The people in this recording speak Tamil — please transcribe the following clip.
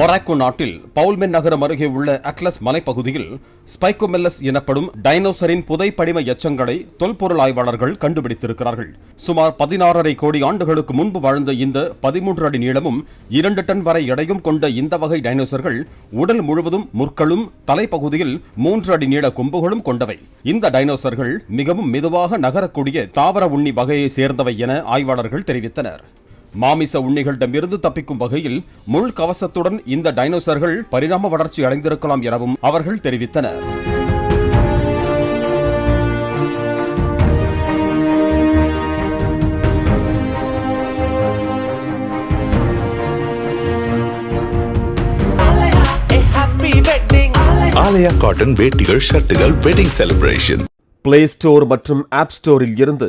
மொராக்கோ நாட்டில் பவுல்மென் நகரம் அருகே உள்ள அக்லஸ் மலைப்பகுதியில் ஸ்பைகோமெல்லஸ் எனப்படும் டைனோசரின் புதைப்படிம எச்சங்களை தொல்பொருள் ஆய்வாளர்கள் கண்டுபிடித்திருக்கிறார்கள். சுமார் பதினாறரை கோடி ஆண்டுகளுக்கு முன்பு வாழ்ந்த இந்த பதிமூன்று அடி நீளமும் இரண்டு டன் வரை எடையும் கொண்ட இந்த வகை டைனோசர்கள் உடல் முழுவதும் முற்களும் தலைப்பகுதியில் மூன்று அடி நீள கொம்புகளும் கொண்டவை. இந்த டைனோசர்கள் மிகவும் மெதுவாக நகரக்கூடிய தாவர உண்ணி வகையை சேர்ந்தவை என ஆய்வாளர்கள் தெரிவித்தனர். மாமிச உண்ணிகளிடமிருந்து தப்பிக்கும் வகையில் முள் கவசத்துடன் இந்த டைனோசர்கள் பரிணாம வளர்ச்சி அடைந்திருக்கலாம் எனவும் அவர்கள் தெரிவித்தனர். ஆலயா காட்டன் வேட்டிகள் ஷர்ட்டுகள் வெட்டிங் செலிப்ரேஷன் பிளே ஸ்டோர் மற்றும் ஆப் ஸ்டோரில் இருந்து